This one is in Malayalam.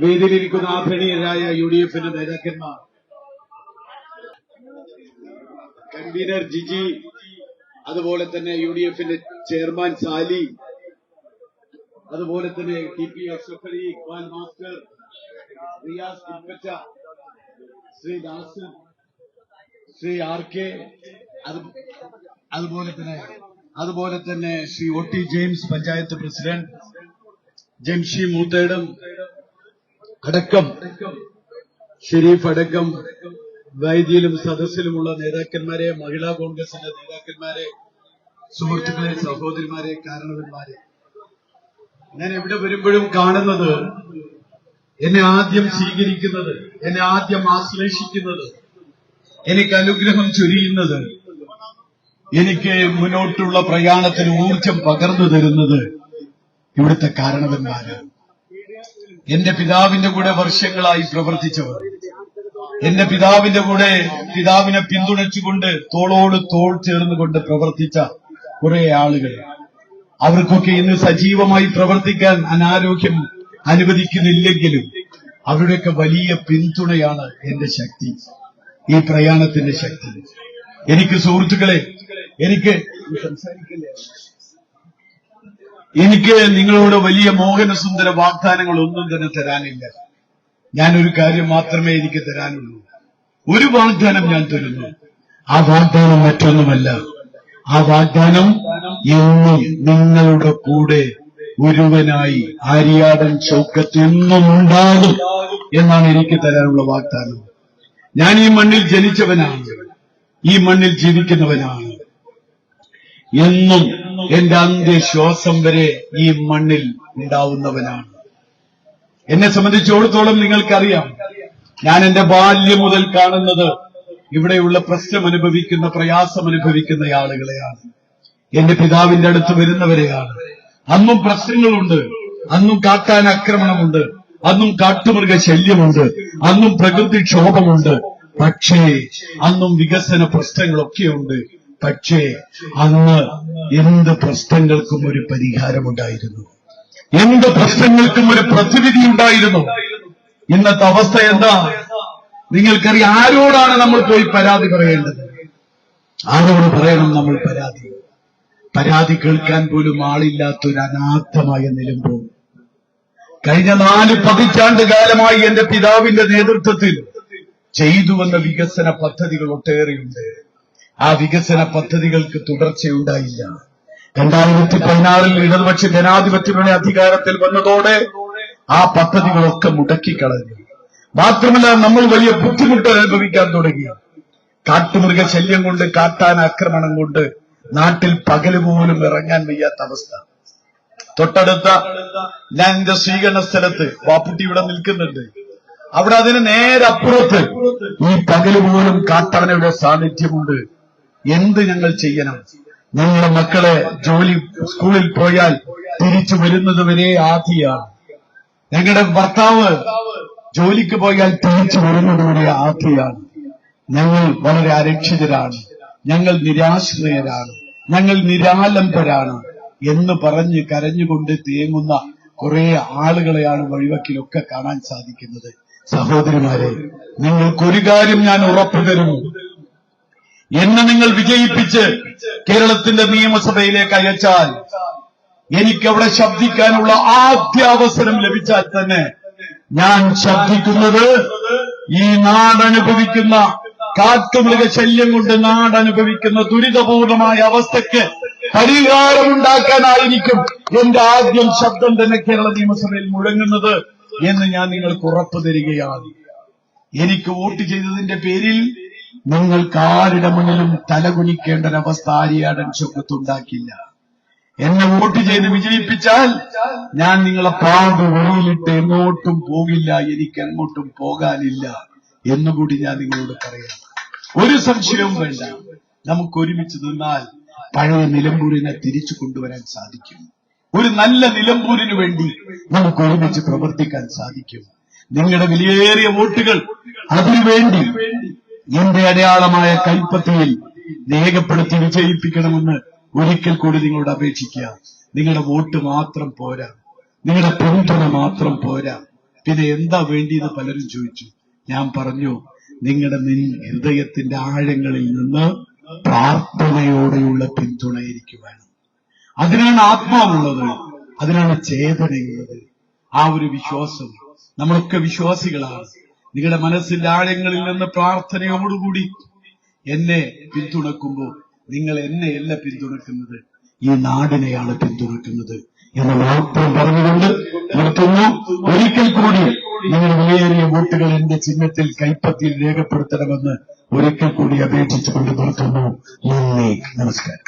വേദിയിലിരിക്കുന്ന ആഭരണീയരായ യു ഡി എഫിന്റെ നേതാക്കന്മാർ. കൺവീനർ ജിജി അതുപോലെ തന്നെ യു ഡി എഫിന്റെ ചെയർമാൻ സാലി അതുപോലെ തന്നെ T P Ashraf Ali Iqbal master Riyas Kalpetta Shri Das Shri R K അതുപോലെ തന്നെ അതുപോലെ തന്നെ Shri O T James panchayat president Jamshi Moothedam അടക്കം ഷെരീഫ് അടക്കം വൈദ്യയിലും സദസ്സിലുമുള്ള നേതാക്കന്മാരെ മഹിളാ കോൺഗ്രസിന്റെ നേതാക്കന്മാരെ സുഹൃത്തുക്കളെ സഹോദരിമാരെ കാരണവന്മാരെ. ഞാൻ എവിടെ വരുമ്പോഴും കാണുന്നത് എന്നെ ആദ്യം സ്വീകരിക്കുന്നത് എന്നെ ആദ്യം ആശ്ലേഷിക്കുന്നത് എനിക്ക് അനുഗ്രഹം ചൊരിയുന്നത് എനിക്ക് മുന്നോട്ടുള്ള പ്രയാണത്തിന് ഊർജം പകർന്നു തരുന്നത് ഇവിടുത്തെ കാരണവന്മാര്. എന്റെ പിതാവിന്റെ കൂടെ വർഷങ്ങളായി പ്രവർത്തിച്ചവർ. എന്റെ പിതാവിന്റെ കൂടെ പിതാവിനെ പിന്തുണച്ചുകൊണ്ട് തോളോട് തോൾ ചേർന്നുകൊണ്ട് പ്രവർത്തിച്ച കുറെ ആളുകൾ. അവർക്കൊക്കെ ഇന്ന് സജീവമായി പ്രവർത്തിക്കാൻ അനാരോഗ്യം അനുവദിക്കുന്നില്ലെങ്കിലും അവരുടെയൊക്കെ വലിയ പിന്തുണയാണ് എന്റെ ശക്തി. ഈ പ്രയാണത്തിന്റെ ശക്തി. എനിക്ക് സുഹൃത്തുക്കളെ എനിക്ക് സംസാരിക്കില്ലേ എനിക്ക് നിങ്ങളോട് വലിയ മോഹനസുന്ദര വാഗ്ദാനങ്ങൾ ഒന്നും തന്നെ തരാനില്ല. ഞാനൊരു കാര്യം മാത്രമേ എനിക്ക് തരാനുള്ളൂ. ഒരു വാഗ്ദാനം ഞാൻ തരുന്നു. ആ വാഗ്ദാനം മറ്റൊന്നുമല്ല. ആ വാഗ്ദാനം എന്നും നിങ്ങളുടെ കൂടെ ഒരുവനായി ആര്യാടൻ ചൗക്കത്ത് എന്നും ഉണ്ടാകും എന്നാണ് എനിക്ക് തരാനുള്ള വാഗ്ദാനം. ഞാൻ ഈ മണ്ണിൽ ജനിച്ചവനാണ്. ഈ മണ്ണിൽ ജീവിക്കുന്നവനാണ്. എന്നും എന്റെ അന്ത്യശ്വാസം വരെ ഈ മണ്ണിൽ ഉണ്ടാവുന്നവനാണ്. എന്നെ സംബന്ധിച്ചിടത്തോളം നിങ്ങൾക്കറിയാം ഞാൻ എന്റെ ബാല്യം മുതൽ കാണുന്നത് ഇവിടെയുള്ള പ്രശ്നം അനുഭവിക്കുന്ന പ്രയാസം അനുഭവിക്കുന്ന ആളുകളെയാണ്. എന്റെ പിതാവിന്റെ അടുത്ത് വരുന്നവരെയാണ്. അന്നും പ്രശ്നങ്ങളുണ്ട് അന്നും കാട്ടാൻ ആക്രമണമുണ്ട് അന്നും കാട്ടുമൃഗ ശല്യമുണ്ട് അന്നും പ്രകൃതിക്ഷോഭമുണ്ട് പക്ഷേ അന്നും വികസന പ്രശ്നങ്ങളൊക്കെയുണ്ട്. പക്ഷേ അന്ന് എന്ത് പ്രശ്നങ്ങൾക്കും ഒരു പരിഹാരമുണ്ടായിരുന്നു. എന്ത് പ്രശ്നങ്ങൾക്കും ഒരു പ്രതിവിധി ഉണ്ടായിരുന്നു. ഇന്നത്തെ അവസ്ഥ എന്താ? നിങ്ങൾക്കറിയാം ആരോടാണ് നമ്മൾ പോയി പരാതി പറയേണ്ടത്? ആരോട് പറയണം നമ്മൾ പരാതി? പരാതി കേൾക്കാൻ പോലും ആളില്ലാത്തൊരു അനാഥമായ നിലമ്പോ കഴിഞ്ഞ നാല് പതിറ്റാണ്ട് കാലമായി എന്റെ പിതാവിന്റെ നേതൃത്വത്തിൽ ചെയ്തു വന്ന വികസന പദ്ധതികൾ ഒട്ടേറെയുണ്ട്. ആ വികസന പദ്ധതികൾക്ക് തുടർച്ചയുണ്ടായില്ല. രണ്ടായിരത്തി പതിനാറിൽ ഇടതുപക്ഷ ജനാധിപത്യങ്ങളുടെ അധികാരത്തിൽ വന്നതോടെ ആ പദ്ധതികളൊക്കെ മുടക്കിക്കളഞ്ഞു. മാത്രമല്ല നമ്മൾ വലിയ ബുദ്ധിമുട്ട് അനുഭവിക്കാൻ തുടങ്ങി. കാട്ടുമൃഗ ശല്യം കൊണ്ട് കാട്ടാൻ ആക്രമണം കൊണ്ട് നാട്ടിൽ പകൽ പോലും ഇറങ്ങാൻ വയ്യാത്ത അവസ്ഥ. തൊട്ടടുത്ത ഞാൻ എന്റെ സ്വീകരണ സ്ഥലത്ത് വാപ്പുട്ടി ഇവിടെ നിൽക്കുന്നുണ്ട്. അവിടെ അതിന് നേരെ അപ്പുറത്ത് ഈ പകൽ പോലും കാട്ടാനയുടെ സാന്നിധ്യമുണ്ട്. എന്ത് ഞങ്ങൾ ചെയ്യണം? ഞങ്ങളുടെ മക്കളെ ജോലി സ്കൂളിൽ പോയാൽ തിരിച്ചു വരുന്നത് വരെ ആധിയാണ് ഞങ്ങളുടെ ഭർത്താവ് ജോലിക്ക് പോയാൽ തിരിച്ചു വരുന്നത് വരെ ആധിയാണ് ഞങ്ങൾ വളരെ അരക്ഷിതരാണ്. ഞങ്ങൾ നിരാശ്രയരാണ്. ഞങ്ങൾ നിരാലംബരാണ് എന്ന് പറഞ്ഞ് കരഞ്ഞുകൊണ്ട് തേങ്ങുന്ന കുറെ ആളുകളെയാണ് വഴിവക്കിലൊക്കെ കാണാൻ സാധിക്കുന്നത്. സഹോദരിമാരെ നിങ്ങൾക്കൊരു കാര്യം ഞാൻ ഉറപ്പു തരുന്നു. എന്നെ നിങ്ങൾ വിജയിപ്പിച്ച് കേരളത്തിന്റെ നിയമസഭയിലേക്ക് അയച്ചാൽ എനിക്കവിടെ ശബ്ദിക്കാനുള്ള ആദ്യ അവസരം ലഭിച്ചാൽ തന്നെ ഞാൻ ശബ്ദിക്കുന്നത് ഈ നാടനുഭവിക്കുന്ന കാട്ടുമൃഗ ശല്യം കൊണ്ട് നാടനുഭവിക്കുന്ന ദുരിതപൂർണമായ അവസ്ഥയ്ക്ക് പരിഹാരമുണ്ടാക്കാനായിരിക്കും എന്റെ ആദ്യം ശബ്ദം തന്നെ കേരള നിയമസഭയിൽ മുഴങ്ങുന്നത് എന്ന് ഞാൻ നിങ്ങൾക്ക് ഉറപ്പു തരികയാണ്. എനിക്ക് വോട്ട് ചെയ്തതിന്റെ പേരിൽ നിങ്ങൾക്ക് ആരുടെ മുന്നിലും തലകുനിക്കേണ്ട ഒരവസ്ഥ ആര്യാടൻ ചൊക്കത്തുണ്ടാക്കില്ല എന്നെ വോട്ട് ചെയ്ത് വിജയിപ്പിച്ചാൽ ഞാൻ നിങ്ങളെ പാമ്പ് വെളിയിലിട്ട് എങ്ങോട്ടും പോകില്ല എനിക്ക് എങ്ങോട്ടും പോകാനില്ല എന്നുകൂടി ഞാൻ നിങ്ങളോട് പറയാം. ഒരു സംശയവും വേണ്ട. നമുക്ക് ഒരുമിച്ച് നിന്നാൽ പഴയ നിലമ്പൂരിനെ തിരിച്ചു കൊണ്ടുവരാൻ സാധിക്കും. ഒരു നല്ല നിലമ്പൂരിനു വേണ്ടി നമുക്ക് ഒരുമിച്ച് പ്രവർത്തിക്കാൻ സാധിക്കും. നിങ്ങളുടെ വിലയേറിയ വോട്ടുകൾ അതിനുവേണ്ടി എന്റെ അടയാളമായ കൈപ്പത്തിയിൽ രേഖപ്പെടുത്തി വിജയിപ്പിക്കണമെന്ന് ഒരിക്കൽ കൂടി നിങ്ങളോട് അപേക്ഷിക്കുക. നിങ്ങളുടെ വോട്ട് മാത്രം പോരാ. നിങ്ങളുടെ പിന്തുണ മാത്രം പോരാ. പിന്നെ എന്താ വേണ്ടിയെന്ന് പലരും ചോദിച്ചു. ഞാൻ പറഞ്ഞു നിങ്ങളുടെ നിൻ- ഹൃദയത്തിന്റെ ആഴങ്ങളിൽ നിന്ന് പ്രാർത്ഥനയോടെയുള്ള പിന്തുണയിരിക്കും വേണം. അതിനാണ് ആത്മാവുള്ളത്. അതിനാണ് ചേതനയുള്ളത്. ആ ഒരു വിശ്വാസം. നമ്മളൊക്കെ വിശ്വാസികളാണ്. നിങ്ങളുടെ മനസ്സിന്റെ ആഴങ്ങളിൽ നിന്ന് പ്രാർത്ഥനയോടുകൂടി എന്നെ പിന്തുണക്കുമ്പോൾ നിങ്ങൾ എന്നെയല്ല പിന്തുണക്കുന്നത് ഈ നാടിനെയാണ് പിന്തുണക്കുന്നത് എന്ന് മാത്രം പറഞ്ഞുകൊണ്ട് നിർത്തുന്നു. ഒരിക്കൽ കൂടി നിങ്ങൾ വിലയേറിയ വോട്ടുകൾ എന്റെ ചിഹ്നത്തിൽ കൈപ്പത്തിയിൽ രേഖപ്പെടുത്തണമെന്ന് ഒരിക്കൽ കൂടി അപേക്ഷിച്ചുകൊണ്ട് നിർത്തുന്നു. നന്ദി. നമസ്കാരം.